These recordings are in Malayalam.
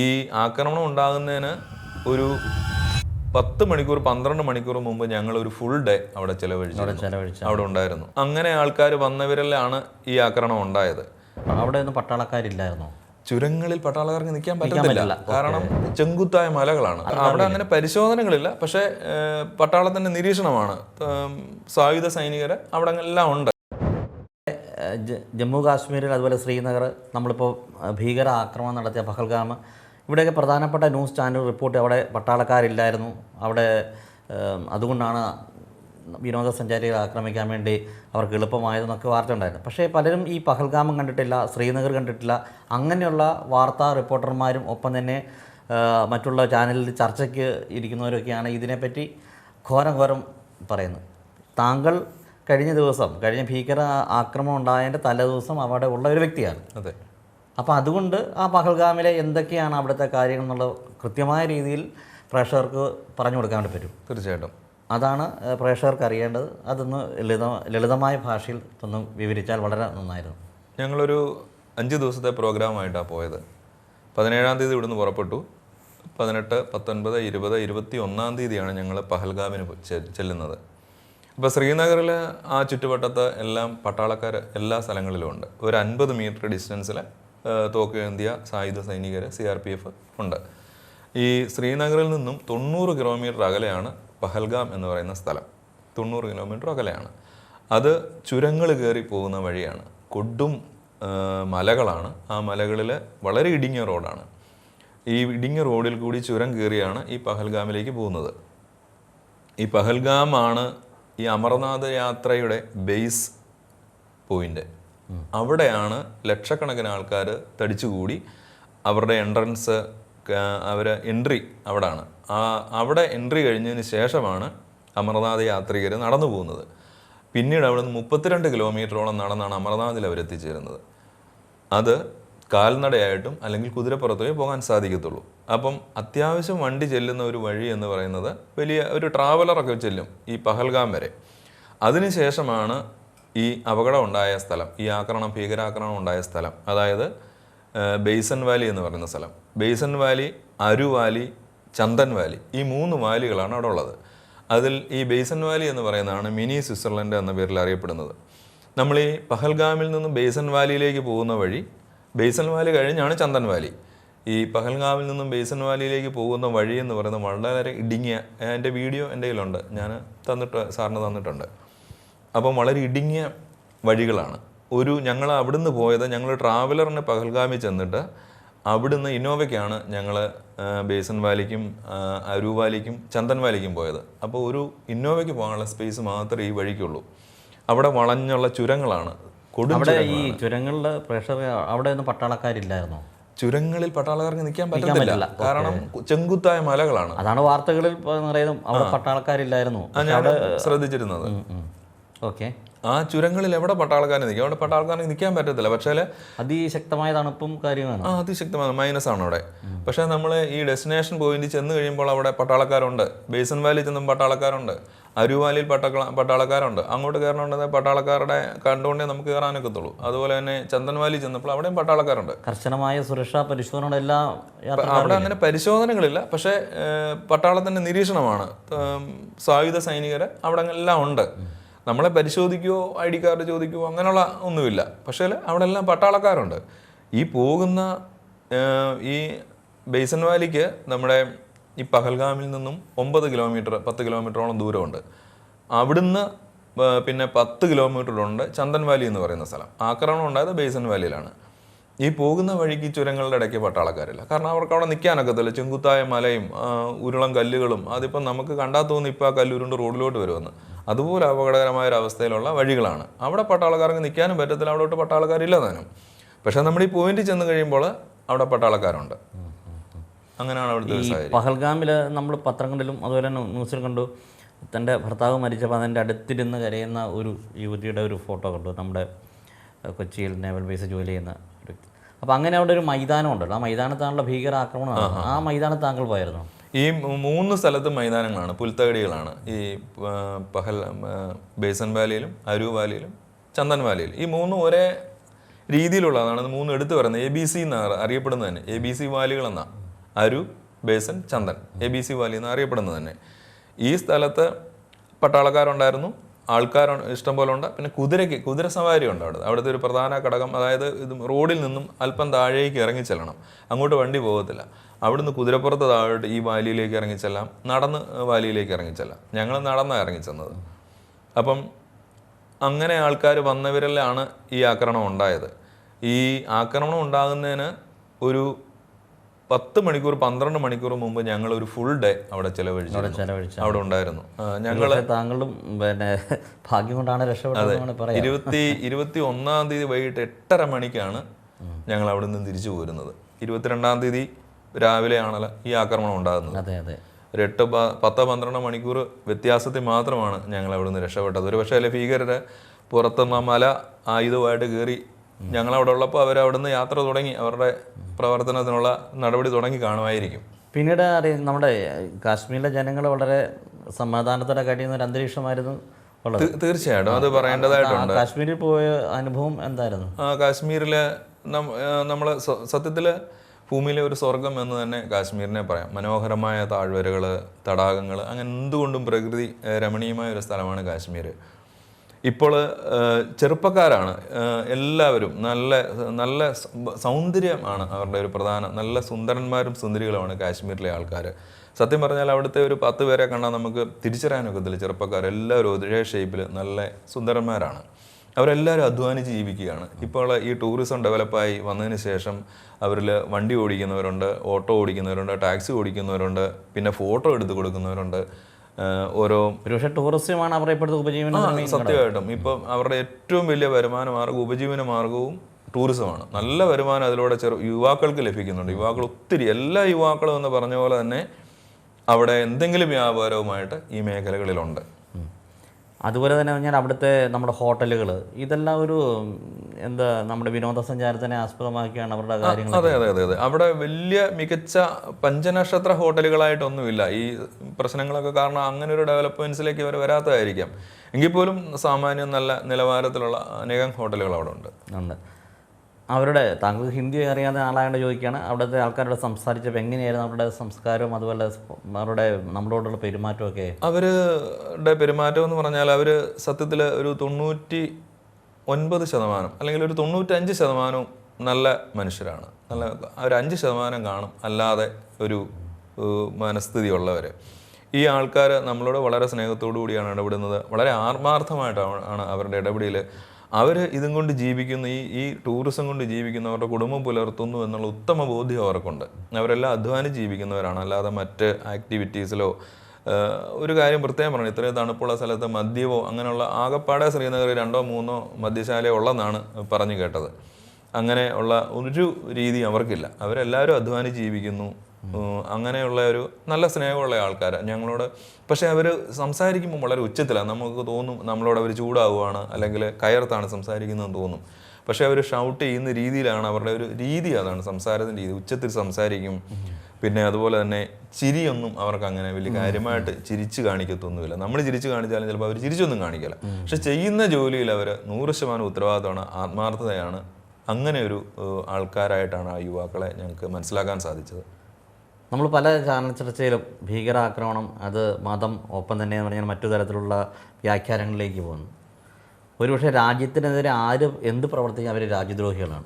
ഈ ആക്രമണം ഉണ്ടാകുന്നതിന് ഒരു പത്ത് മണിക്കൂർ പന്ത്രണ്ട് മണിക്കൂർ മുമ്പ് ഞങ്ങൾ ഒരു ഫുൾ ഡേ അവിടെ ചെലവഴിച്ചു. അവിടെ ഉണ്ടായിരുന്നു. അങ്ങനെ ആൾക്കാർ വന്നവരിലാണ് ഈ ആക്രമണം ഉണ്ടായത്. അവിടെ ഒന്നും പട്ടാളക്കാരില്ലായിരുന്നോ? ചുരങ്ങളിൽ പട്ടാളക്കാർക്ക് നിൽക്കാൻ പറ്റത്തില്ല. കാരണം ചെങ്കുത്തായ മലകളാണ്. അവിടെ അങ്ങനെ പരിശോധനകളില്ല. പക്ഷേ പട്ടാളത്തിന്റെ നിരീക്ഷണമാണ്. സായുധ സൈനികര് അവിടെ എല്ലാം ഉണ്ട്. ജമ്മു കാശ്മീരിൽ അതുപോലെ ശ്രീനഗർ നമ്മളിപ്പോൾ ഭീകര ആക്രമണം നടത്തിയ പഹൽഗാം ഇവിടെയൊക്കെ പ്രധാനപ്പെട്ട ന്യൂസ് ചാനൽ റിപ്പോർട്ട് അവിടെ പട്ടാളക്കാരില്ലായിരുന്നു. അവിടെ അതുകൊണ്ടാണ് വിനോദസഞ്ചാരികളെ ആക്രമിക്കാൻ വേണ്ടി അവർക്ക് എളുപ്പമായതെന്നൊക്കെ വാർത്ത ഉണ്ടായിരുന്നു. പക്ഷേ പലരും ഈ പഹൽഗാമം കണ്ടിട്ടില്ല ശ്രീനഗർ കണ്ടിട്ടില്ല അങ്ങനെയുള്ള വാർത്താ റിപ്പോർട്ടർമാരും ഒപ്പം തന്നെ മറ്റുള്ള ചാനലിൽ ചർച്ചയ്ക്ക് ഇരിക്കുന്നവരൊക്കെയാണ് ഇതിനെപ്പറ്റി ഘോരം ഘോരം പറയുന്നത്. താങ്കൾ കഴിഞ്ഞ ദിവസം കഴിഞ്ഞ ഭീകര ആക്രമണം ഉണ്ടായതിന്റെ തലേദിവസം അവിടെ ഉള്ള ഒരു വ്യക്തിയാണ്. അതെ. അപ്പോൾ അതുകൊണ്ട് ആ പഹൽഗാമിലെ എന്തൊക്കെയാണ് അവിടുത്തെ കാര്യങ്ങൾ എന്നുള്ളത് കൃത്യമായ രീതിയിൽ പ്രേക്ഷകർക്ക് പറഞ്ഞു കൊടുക്കാൻ വേണ്ടി പറ്റും. തീർച്ചയായിട്ടും. അതാണ് പ്രേക്ഷകർക്ക് അറിയേണ്ടത്. അതൊന്ന് ലളിത ലളിതമായ ഭാഷയിൽ ഒന്ന് വിവരിച്ചാൽ വളരെ നന്നായിരുന്നു. ഞങ്ങളൊരു അഞ്ച് ദിവസത്തെ പ്രോഗ്രാമായിട്ടാണ് പോയത്. പതിനേഴാം തീയതി ഇവിടുന്ന് പുറപ്പെട്ടു. പതിനെട്ട് പത്തൊൻപത് ഇരുപത് ഇരുപത്തി ഒന്നാം തീയതിയാണ് ഞങ്ങൾ പഹൽഗാമിന് ചെല്ലുന്നത്. അപ്പോൾ ശ്രീനഗറിൽ ആ ചുറ്റുവട്ടത്ത് എല്ലാം പട്ടാളക്കാർ എല്ലാ സ്ഥലങ്ങളിലും ഉണ്ട്. ഒരു അൻപത് മീറ്റർ ഡിസ്റ്റൻസിൽ തോക്ക് ഏന്തിയ സായുധ സൈനികർ സി ആർ പി എഫ് ഉണ്ട്. ഈ ശ്രീനഗറിൽ നിന്നും തൊണ്ണൂറ് കിലോമീറ്റർ അകലെയാണ് പഹൽഗാം എന്ന് പറയുന്ന സ്ഥലം. തൊണ്ണൂറ് കിലോമീറ്റർ അകലെയാണ്. അത് ചുരങ്ങൾ കയറി പോകുന്ന വഴിയാണ്. കൊടും മലകളാണ്. ആ മലകളിൽ വളരെ ഇടുങ്ങിയ റോഡാണ്. ഈ ഇടുങ്ങിയ റോഡിൽ കൂടി ചുരം കയറിയാണ് ഈ പഹൽഗാമിലേക്ക് പോകുന്നത്. ഈ പഹൽഗാമാണ് ഈ അമർനാഥ് യാത്രയുടെ ബേസ് പോയിന്റ്. അവിടെയാണ് ലക്ഷക്കണക്കിന് ആൾക്കാർ തടിച്ചുകൂടി അവരുടെ എൻട്രൻസ് അവരെ എൻട്രി അവിടാണ്. ആ അവിടെ എൻട്രി കഴിഞ്ഞതിന് ശേഷമാണ് അമർനാഥ് യാത്രികർ നടന്നു പോകുന്നത്. പിന്നീട് അവിടെ നിന്ന് മുപ്പത്തിരണ്ട് കിലോമീറ്ററോളം നടന്നാണ് അമർനാഥിൽ അവരെത്തിച്ചേരുന്നത് അത് കാൽനടയായിട്ടും അല്ലെങ്കിൽ കുതിരപ്പുറത്തേ പോകാൻ സാധിക്കത്തുള്ളൂ. അപ്പം അത്യാവശ്യം വണ്ടി ചെല്ലുന്ന ഒരു വഴി എന്ന് പറയുന്നത് വലിയ ഒരു ട്രാവലറൊക്കെ ചെല്ലും ഈ പഹൽഗാം വരെ. അതിനുശേഷമാണ് ഈ അപകടം ഉണ്ടായ സ്ഥലം ഈ ആക്രമണം ഭീകരാക്രമണം ഉണ്ടായ സ്ഥലം അതായത് ബേസൻ വാലി എന്ന് പറയുന്ന സ്ഥലം. ബേസൻ വാലി അരുവാലി ചന്ദൻ വാലി ഈ മൂന്ന് വാലികളാണ് അവിടെ ഉള്ളത്. അതിൽ ഈ ബേസൻ വാലി എന്ന് പറയുന്നതാണ് മിനി സ്വിറ്റ്സർലൻഡ് എന്ന പേരിൽ അറിയപ്പെടുന്നത്. നമ്മൾ ഈ പഹൽഗാമിൽ നിന്നും ബേസൻ വാലിയിലേക്ക് പോകുന്ന വഴി ബേസൻ വാലി കഴിഞ്ഞാണ് ചന്ദൻ വാലി. ഈ പഹൽഗാമിൽ നിന്നും ബേസൻ വാലിയിലേക്ക് പോകുന്ന വഴി എന്ന് പറയുന്നത് വളരെ ഇടുങ്ങിയ എന്റെ വീഡിയോ എന്റെ കയ്യിലുണ്ട്. ഞാൻ തന്നിട്ട് സാറിന് തന്നിട്ടുണ്ട്. അപ്പം വളരെ ഇടുങ്ങിയ വഴികളാണ്. ഒരു ഞങ്ങൾ അവിടുന്ന് പോയത് ഞങ്ങൾ ട്രാവലറിന് പഹൽഗാമിൽ ചെന്നിട്ട് അവിടുന്ന് ഇന്നോവയ്ക്കാണ് ഞങ്ങൾ ബേസൻ വാലിക്കും അരു വാലിക്കും ചന്ദൻ വാലിക്കും പോയത്. അപ്പോൾ ഒരു ഇന്നോവയ്ക്ക് പോകാനുള്ള സ്പേസ് മാത്രമേ ഈ വഴിക്കുള്ളൂ. അവിടെ വളഞ്ഞുള്ള ചുരങ്ങളാണ് അവിടെ ഈ ചുരങ്ങളുടെ പ്രഷർ അവിടെ ഒന്നും പട്ടാളക്കാരില്ലായിരുന്നോ? ചുരങ്ങളിൽ പട്ടാളക്കാർക്ക് നിൽക്കാൻ പറ്റില്ല. കാരണം ചെങ്കുത്തായ മലകളാണ്. അതാണ് വാർത്തകളിൽ നിറയുന്നതും അവിടെ പട്ടാളക്കാരില്ലായിരുന്നു. ശ്രദ്ധിച്ചിരുന്നത്. ഓക്കെ. ആ ചുരങ്ങളിൽ എവിടെ പട്ടാൾക്കാരെ നിൽക്കും? അവിടെ പട്ടാൾക്കാരെ നിൽക്കാൻ പറ്റത്തില്ല. പക്ഷേ അതിശക്തമായ തണുപ്പും കാര്യമാണ് ആ അതിശക്തമായ മൈനസ് ആണ് അവിടെ. പക്ഷേ നമ്മൾ ഈ ഡെസ്റ്റിനേഷൻ പോയിന്റ് ചെന്ന് കഴിയുമ്പോൾ അവിടെ പട്ടാളക്കാരുണ്ട്. ബേസൻ വാലി ചെന്നും പട്ടാളക്കാരുണ്ട്. അരുവാലിയിൽ പട്ടാള പട്ടാളക്കാരുണ്ട്. അങ്ങോട്ട് കയറണമെന്നുണ്ടെങ്കിൽ പട്ടാളക്കാരുടെ കണ്ടുകൊണ്ടേ നമുക്ക് കയറാനൊക്കത്തുള്ളൂ അതുപോലെ തന്നെ ചന്ദൻ വാലി ചെന്നപ്പോൾ അവിടെയും പട്ടാളക്കാരുണ്ട്. കർശനമായ സുരക്ഷാ പരിശോധന എല്ലാ അവിടെ അങ്ങനെ പരിശോധനകളില്ല. പക്ഷേ പട്ടാളത്തിന്റെ പട്ടാളത്തിന്റെ നിരീക്ഷണമാണ്. സായുധ സൈനികർ അവിടെ എല്ലാം ഉണ്ട് നമ്മളെ പരിശോധിക്കുകയോ ഐ ഡി കാർഡ് ചോദിക്കുകയോ അങ്ങനെയുള്ള ഒന്നുമില്ല. പക്ഷേ അവിടെ എല്ലാം പട്ടാളക്കാരുണ്ട്. ഈ പോകുന്ന ഈ ബേസൻ വാലിക്ക് നമ്മുടെ ഈ പഹൽഗാമിൽ നിന്നും ഒമ്പത് കിലോമീറ്റർ പത്ത് കിലോമീറ്ററോളം ദൂരമുണ്ട്. അവിടുന്ന് പിന്നെ പത്ത് കിലോമീറ്ററിലുണ്ട് ചന്ദൻ വാലി എന്ന് പറയുന്ന സ്ഥലം. ആക്രമണം ഉണ്ടായത് ബേസൻ വാലിയിലാണ്. ഈ പോകുന്ന വഴിക്ക് ചുരങ്ങളുടെ ഇടയ്ക്ക് പട്ടാളക്കാരില്ല. കാരണം അവർക്ക് അവിടെ നിൽക്കാനൊക്കത്തില്ല. ചെങ്കുത്തായ മലയും ഉരുളം കല്ലുകളും അതിപ്പം നമുക്ക് കണ്ടാൽ തോന്നുന്നു ഇപ്പോൾ ആ കല്ലുരുണ്ട് റോഡിലോട്ട് വരുമെന്ന്. അതുപോലെ അപകടകരമായ ഒരു അവസ്ഥയിലുള്ള വഴികളാണ്. അവിടെ പട്ടാളക്കാർക്ക് നിൽക്കാനും പറ്റത്തില്ല. അവിടോട്ട് പട്ടാളക്കാരില്ല താനും. പക്ഷേ നമ്മൾ ഈ പോയിന്റ് ചെന്ന് കഴിയുമ്പോൾ അവിടെ പട്ടാളക്കാരുണ്ട്. അങ്ങനെയാണ് അവിടുത്തെ പഹൽഗാമിൽ നമ്മൾ പത്രങ്ങളിലും അതുപോലെ തന്നെ ന്യൂസിൽ കണ്ടു. തന്റെ ഭർത്താവ് മരിച്ചപ്പോൾ അതിന്റെ അടുത്തിരുന്ന് കരയുന്ന ഒരു യുവതിയുടെ ഒരു ഫോട്ടോ കണ്ടു. നമ്മുടെ കൊച്ചിയിൽ നേവൽ ബേസ് ജോലി ചെയ്യുന്ന അപ്പോൾ അങ്ങനെ അവിടെ ഒരു മൈതാനം ഉണ്ടല്ലോ. ആ മൈതാനത്താണുള്ള ഭീകര ആക്രമണം. ആ മൈതാനത്ത് താങ്കൾ പോയിരുന്നു ഈ മൂന്ന് സ്ഥലത്തും മൈതാനങ്ങളാണ്. പുൽത്തകടികളാണ്. ഈ പഹൽ ബേസൻ വാലിയിലും അരു വാലിയിലും ചന്ദൻ വാലിയിലും ഈ മൂന്നും ഒരേ രീതിയിലുള്ളതാണ്. മൂന്ന് എടുത്തു പറയുന്നത്. എ ബി സി എന്നാണ് അറിയപ്പെടുന്നത് തന്നെ എ ബി സി വാലികൾ എന്നാ. Aru Baisaran Chandan. A B C valley എന്ന് അറിയപ്പെടുന്നത് തന്നെ. ഈ സ്ഥലത്ത് പട്ടാളക്കാരുണ്ടായിരുന്നു. ആൾക്കാർ ഇഷ്ടം പോലെ ഉണ്ട് പിന്നെ കുതിരയ്ക്ക് കുതിര സവാരി ഉണ്ട് അവിടെ. അവിടുത്തെ ഒരു പ്രധാന ഘടകം അതായത് ഇത് റോഡിൽ നിന്നും അല്പം താഴേക്ക് ഇറങ്ങി ചെല്ലണം. അങ്ങോട്ട് വണ്ടി പോകത്തില്ല. അവിടുന്ന് കുതിരപ്പുറത്ത് താഴോട്ട് ഈ വാലിയിലേക്ക് ഇറങ്ങി ചെല്ലാം നടന്ന് വാലിയിലേക്ക് ഇറങ്ങി ചെല്ലാം. ഞങ്ങൾ നടന്നാണ് ഇറങ്ങി ചെന്നത്. അപ്പം അങ്ങനെ ആൾക്കാർ വന്നവരിലാണ് ഈ ആക്രമണം ഉണ്ടായത്. ഈ ആക്രമണം ഉണ്ടാകുന്നതിന് ഒരു പത്ത് മണിക്കൂർ പന്ത്രണ്ട് മണിക്കൂർ മുമ്പ് ഞങ്ങൾ ഒരു ഫുൾ ഡേ അവിടെ ചെലവഴിച്ചു ചെലവഴിച്ചു അവിടെ ഉണ്ടായിരുന്നു. ഞങ്ങൾ താങ്കളും പിന്നെ ഭാഗ്യം കൊണ്ടാണ് രക്ഷപ്പെട്ടത് ഇരുപത്തി ഇരുപത്തി ഒന്നാം തീയതി വൈകിട്ട് എട്ടര മണിക്കാണ് ഞങ്ങൾ അവിടെ നിന്ന് തിരിച്ചു പോരുന്നത്. ഇരുപത്തിരണ്ടാം തീയതി രാവിലെയാണല്ലോ ഈ ആക്രമണം ഉണ്ടാകുന്നത്. അതെ അതെ. ഒരു എട്ട് പത്ത് പന്ത്രണ്ട് മണിക്കൂർ വ്യത്യാസത്തിൽ മാത്രമാണ് ഞങ്ങൾ അവിടെ നിന്ന് രക്ഷപ്പെട്ടത്. ഒരു പക്ഷേ അല്ലെ ഭീകരരെ പുറത്തുനിന്ന് മല ആയുധമായിട്ട് കയറി ഞങ്ങൾ അവിടെ ഉള്ളപ്പോൾ അവർ അവിടെ നിന്ന് യാത്ര തുടങ്ങി. അവരുടെ പ്രവർത്തനത്തിനുള്ള നടപടി തുടങ്ങി കാണുമായിരിക്കും. പിന്നീട് അറിയാം നമ്മുടെ കാശ്മീരിലെ ജനങ്ങൾ വളരെ സമാധാനത്തോടെ കഴിയുന്ന ഒരു അന്തരീക്ഷമായിരുന്നു തീർച്ചയായിട്ടും. അത് പറയേണ്ടതായിട്ടുണ്ട്. കാശ്മീരിൽ പോയ അനുഭവം എന്തായിരുന്നു? ആ കാശ്മീരിലെ നമ്മൾ സത്യത്തിൽ ഭൂമിയിലെ ഒരു സ്വർഗം എന്ന് തന്നെ കാശ്മീരിനെ പറയാം. മനോഹരമായ താഴ്വരകൾ തടാകങ്ങൾ അങ്ങനെ എന്തുകൊണ്ടും പ്രകൃതി രമണീയമായ ഒരു സ്ഥലമാണ് കാശ്മീർ ഇപ്പോൾ ചെറുപ്പക്കാരാണ്. എല്ലാവരും നല്ല നല്ല സൗന്ദര്യമാണ് അവരുടെ ഒരു പ്രധാന നല്ല സുന്ദരന്മാരും സുന്ദരികളുമാണ് കാശ്മീരിലെ ആൾക്കാർ സത്യം പറഞ്ഞാൽ അവിടുത്തെ ഒരു പത്ത് പേരെ കണ്ടാൽ നമുക്ക് തിരിച്ചറിയാനൊക്കത്തില്ല ചെറുപ്പക്കാർ. എല്ലാവരും ഒരേ ഷേപ്പിൽ നല്ല സുന്ദരന്മാരാണ്. അവരെല്ലാവരും അധ്വാനിച്ച് ജീവിക്കുകയാണ്. ഇപ്പോൾ ഈ ടൂറിസം ഡെവലപ്പായി വന്നതിന് ശേഷം അവരിൽ വണ്ടി ഓടിക്കുന്നവരുണ്ട് ഓട്ടോ ഓടിക്കുന്നവരുണ്ട് ടാക്സി ഓടിക്കുന്നവരുണ്ട് പിന്നെ ഫോട്ടോ എടുത്ത് കൊടുക്കുന്നവരുണ്ട്. ഓരോ ഒരുപക്ഷെ ടൂറിസമാണ് അവരെ ഇപ്പോഴത്തെ ഉപജീവന സത്യമായിട്ടും. ഇപ്പം അവരുടെ ഏറ്റവും വലിയ വരുമാന മാർഗം ഉപജീവന മാർഗവും ടൂറിസമാണ്. നല്ല വരുമാനം അതിലൂടെ ചെറു യുവാക്കൾക്ക് ലഭിക്കുന്നുണ്ട്. യുവാക്കൾ ഒത്തിരി എല്ലാ യുവാക്കളും എന്ന് പറഞ്ഞ പോലെ തന്നെ അവിടെ എന്തെങ്കിലും വ്യാപാരവുമായിട്ട് ഈ മേഖലകളിലുണ്ട്. അതുപോലെ തന്നെ പറഞ്ഞാൽ അവിടുത്തെ നമ്മുടെ ഹോട്ടലുകൾ ഇതെല്ലാം ഒരു എന്താ നമ്മുടെ വിനോദസഞ്ചാരത്തിനെ ആസ്പദമാക്കിയാണ് അവരുടെ കാര്യങ്ങൾ അതെ അതെ അതെ അതെ. അവിടെ വലിയ മികച്ച പഞ്ചനക്ഷത്ര ഹോട്ടലുകളായിട്ടൊന്നുമില്ല. ഈ പ്രശ്നങ്ങളൊക്കെ കാരണം അങ്ങനെ ഒരു ഡെവലപ്മെന്റ്സിലേക്ക് ഇവർ വരാത്തതായിരിക്കാം. എങ്കിൽ പോലും സാമാന്യം നല്ല നിലവാരത്തിലുള്ള അനേകം ഹോട്ടലുകൾ അവിടെ ഉണ്ട്. ഉണ്ട്. അവരുടെ താങ്കൾക്ക് ഹിന്ദി അറിയാതെ ആളായതുകൊണ്ട് ചോദിക്കുകയാണ്. അവിടുത്തെ ആൾക്കാരോട് സംസാരിച്ചപ്പോൾ എങ്ങനെയായിരുന്നു അവരുടെ സംസ്കാരവും അതുപോലെ അവരുടെ നമ്മളോടുള്ള പെരുമാറ്റമൊക്കെ അവരുടെ പെരുമാറ്റം എന്ന് പറഞ്ഞാൽ അവർ സത്യത്തിൽ ഒരു തൊണ്ണൂറ്റി ഒൻപത് ശതമാനം അല്ലെങ്കിൽ ഒരു തൊണ്ണൂറ്റഞ്ച് ശതമാനവും നല്ല മനുഷ്യരാണ്. നല്ല ഒരു അഞ്ച് ശതമാനം കാണും അല്ലാതെ ഒരു മനസ്ഥിതി ഉള്ളവർ ഈ ആൾക്കാർ നമ്മളോട് വളരെ സ്നേഹത്തോടു കൂടിയാണ് ഇടപെടുന്നത്. വളരെ ആത്മാർത്ഥമായിട്ടാണ് അവരുടെ ഇടപെടൽ അവർ ഇതും കൊണ്ട് ജീവിക്കുന്ന. ഈ ഈ ടൂറിസം കൊണ്ട് ജീവിക്കുന്നവരുടെ കുടുംബം പുലർത്തുന്നു എന്നുള്ള ഉത്തമ ബോധ്യം അവർക്കുണ്ട്. അവരെല്ലാം അധ്വാനിച്ച് ജീവിക്കുന്നവരാണ്. അല്ലാതെ മറ്റ് ആക്ടിവിറ്റീസിലോ ഒരു കാര്യം പ്രത്യേകം പറഞ്ഞു ഇത്രയും തണുപ്പുള്ള സ്ഥലത്ത് മദ്യമോ അങ്ങനെയുള്ള ആകപ്പാടെ ശ്രീനഗറിൽ രണ്ടോ മൂന്നോ മദ്യശാല ഉള്ളതെന്നാണ് പറഞ്ഞു കേട്ടത്. അങ്ങനെ ഉള്ള ഒരു രീതി അവർക്കില്ല. അവരെല്ലാവരും അധ്വാനിച്ച് ജീവിക്കുന്നു. അങ്ങനെയുള്ള ഒരു നല്ല സ്നേഹമുള്ള ആൾക്കാർ ഞങ്ങളോട്. പക്ഷേ അവർ സംസാരിക്കുമ്പോൾ വളരെ ഉച്ചത്തിലാണ് നമുക്ക് തോന്നും നമ്മളോട് അവർ ചൂടാവുകയാണ് അല്ലെങ്കിൽ കയർത്താണ് സംസാരിക്കുന്നതെന്ന് തോന്നും. പക്ഷേ അവർ ഷൗട്ട് ചെയ്യുന്ന രീതിയിലാണ് അവരുടെ ഒരു രീതി അതാണ്. സംസാരത്തിന്റെ രീതി. ഉച്ചത്തിൽ സംസാരിക്കും. പിന്നെ അതുപോലെ തന്നെ ചിരിയൊന്നും അവർക്ക് അങ്ങനെ വലിയ കാര്യമായിട്ട് ചിരിച്ചു കാണിക്കത്തൊന്നുമില്ല. നമ്മൾ ചിരിച്ചു കാണിച്ചാലും ചിലപ്പോൾ അവർ ചിരിച്ചൊന്നും കാണിക്കില്ല. പക്ഷെ ചെയ്യുന്ന ജോലിയിൽ അവർ നൂറ് ശതമാനം ഉത്തരവാദിത്തമാണ്. ആത്മാർത്ഥതയാണ്. അങ്ങനെ ഒരു ആൾക്കാരായിട്ടാണ് ആ യുവാക്കളെ ഞങ്ങൾക്ക് മനസ്സിലാക്കാൻ സാധിച്ചത്. നമ്മൾ പല ചാനൽ ചർച്ചയിലും ഭീകരാക്രമണം അത് മതം ഒപ്പം തന്നെ എന്ന് പറഞ്ഞാൽ മറ്റു തരത്തിലുള്ള വ്യാഖ്യാനങ്ങളിലേക്ക് പോകുന്നു. ഒരുപക്ഷെ രാജ്യത്തിനെതിരെ ആര് എന്ത് പ്രവർത്തിക്കും അവർ രാജ്യദ്രോഹികളാണ്.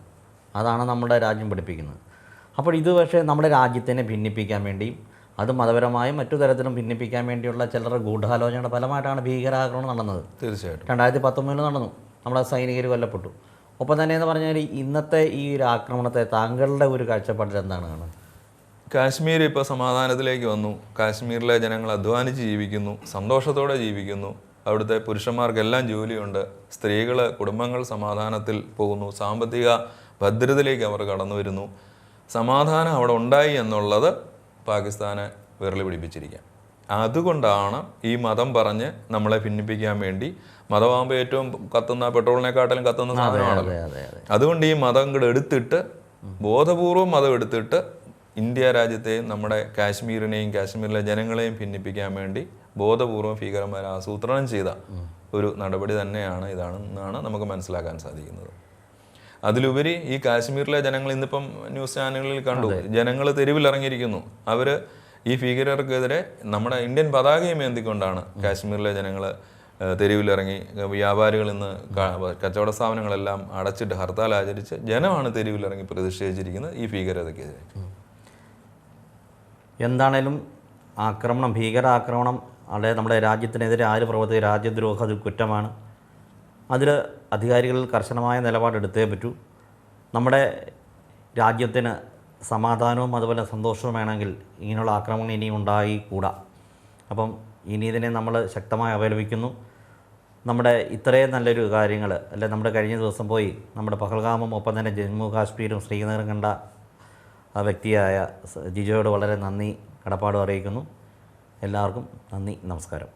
അതാണ് നമ്മുടെ രാജ്യം പഠിപ്പിക്കുന്നത്. അപ്പോൾ ഇത് പക്ഷേ നമ്മുടെ രാജ്യത്തിനെ ഭിന്നിപ്പിക്കാൻ വേണ്ടിയും അത് മതപരമായും മറ്റു തരത്തിലും ഭിന്നിപ്പിക്കാൻ വേണ്ടിയുള്ള ചിലരുടെ ഗൂഢാലോചനയുടെ ഫലമായിട്ടാണ് ഭീകരാക്രമണം നടന്നത്. തീർച്ചയായിട്ടും. രണ്ടായിരത്തി പത്തൊമ്പതിൽ നടന്നു. നമ്മുടെ സൈനികർ കൊല്ലപ്പെട്ടു. ഒപ്പം തന്നെ എന്ന് പറഞ്ഞാൽ ഇന്നത്തെ ഈ ഒരു ആക്രമണത്തെ താങ്കളുടെ ഒരു കാഴ്ചപ്പാടിൽ എന്താണ് കാണുന്നത്? കാശ്മീർ ഇപ്പോൾ സമാധാനത്തിലേക്ക് വന്നു. കാശ്മീരിലെ ജനങ്ങൾ അധ്വാനിച്ച് ജീവിക്കുന്നു സന്തോഷത്തോടെ ജീവിക്കുന്നു. അവിടുത്തെ പുരുഷന്മാർക്കെല്ലാം ജോലിയുണ്ട്. സ്ത്രീകൾ കുടുംബങ്ങൾ സമാധാനത്തിൽ പോകുന്നു. സാമ്പത്തിക ഭദ്രതയിലേക്ക് അവർ കടന്നു വരുന്നു. സമാധാനം അവിടെ ഉണ്ടായി എന്നുള്ളത് പാകിസ്ഥാനെ വിരൽ പിടിപ്പിച്ചിരിക്കാം അതുകൊണ്ടാണ് ഈ മതം പറഞ്ഞ് നമ്മളെ ഭിന്നിപ്പിക്കാൻ വേണ്ടി മതമാകുമ്പോൾ ഏറ്റവും കത്തുന്ന പെട്രോളിനെക്കാട്ടിലും കത്തുന്ന സാധനമാണല്ലോ. അതെ അതുകൊണ്ട് ഈ മതം കൂടെ എടുത്തിട്ട് ബോധപൂർവം മതം എടുത്തിട്ട് ഇന്ത്യ രാജ്യത്തെയും നമ്മുടെ കാശ്മീരിനെയും കാശ്മീരിലെ ജനങ്ങളെയും ഭിന്നിപ്പിക്കാൻ വേണ്ടി ബോധപൂർവം ഭീകരന്മാർ ആസൂത്രണം ചെയ്ത ഒരു നടപടി തന്നെയാണ് ഇതാണെന്നാണ് നമുക്ക് മനസ്സിലാക്കാൻ സാധിക്കുന്നത്. അതിലുപരി ഈ കാശ്മീരിലെ ജനങ്ങൾ ഇന്നിപ്പം ന്യൂസ് ചാനലുകളിൽ കണ്ടു. ജനങ്ങൾ തെരുവിലിറങ്ങിയിരിക്കുന്നു അവർ ഈ ഭീകരർക്കെതിരെ നമ്മുടെ ഇന്ത്യൻ പതാകയും ഏന്തിക്കൊണ്ടാണ് കാശ്മീരിലെ ജനങ്ങൾ തെരുവിലിറങ്ങി വ്യാപാരികൾ ഇന്ന് കച്ചവട സ്ഥാപനങ്ങളെല്ലാം അടച്ചിട്ട് ഹർത്താൽ ആചരിച്ച് ജനമാണ് തെരുവിലിറങ്ങി പ്രതിഷേധിച്ചിരിക്കുന്നത് ഈ ഭീകരതയ്ക്കെതിരെ. എന്താണേലും ആക്രമണം ഭീകരാക്രമണം അല്ലെ നമ്മുടെ രാജ്യത്തിനെതിരെ ആര് പ്രവർത്തിച്ച രാജ്യദ്രോഹ അത് കുറ്റമാണ്. അതിൽ അധികാരികൾ കർശനമായ നിലപാടെടുത്തേ പറ്റൂ. നമ്മുടെ രാജ്യത്തിന് സമാധാനവും അതുപോലെ സന്തോഷവും വേണമെങ്കിൽ ഇങ്ങനെയുള്ള ആക്രമണം ഇനിയും ഉണ്ടായിക്കൂടാ. അപ്പം ഇനി ഇതിനെ നമ്മൾ ശക്തമായി അപലപിക്കുന്നു. നമ്മുടെ ഇത്രയും നല്ലൊരു കാര്യങ്ങൾ അല്ലെ നമ്മുടെ കഴിഞ്ഞ ദിവസം പോയി നമ്മുടെ പഹൽഗാമും ഒപ്പം തന്നെ ജമ്മു കാശ്മീരും ശ്രീനഗറും കണ്ട ആ വ്യക്തിയായ ജിജോയോട് വളരെ നന്ദി കടപ്പാടും അറിയിക്കുന്നു. എല്ലാവർക്കും നന്ദി നമസ്കാരം.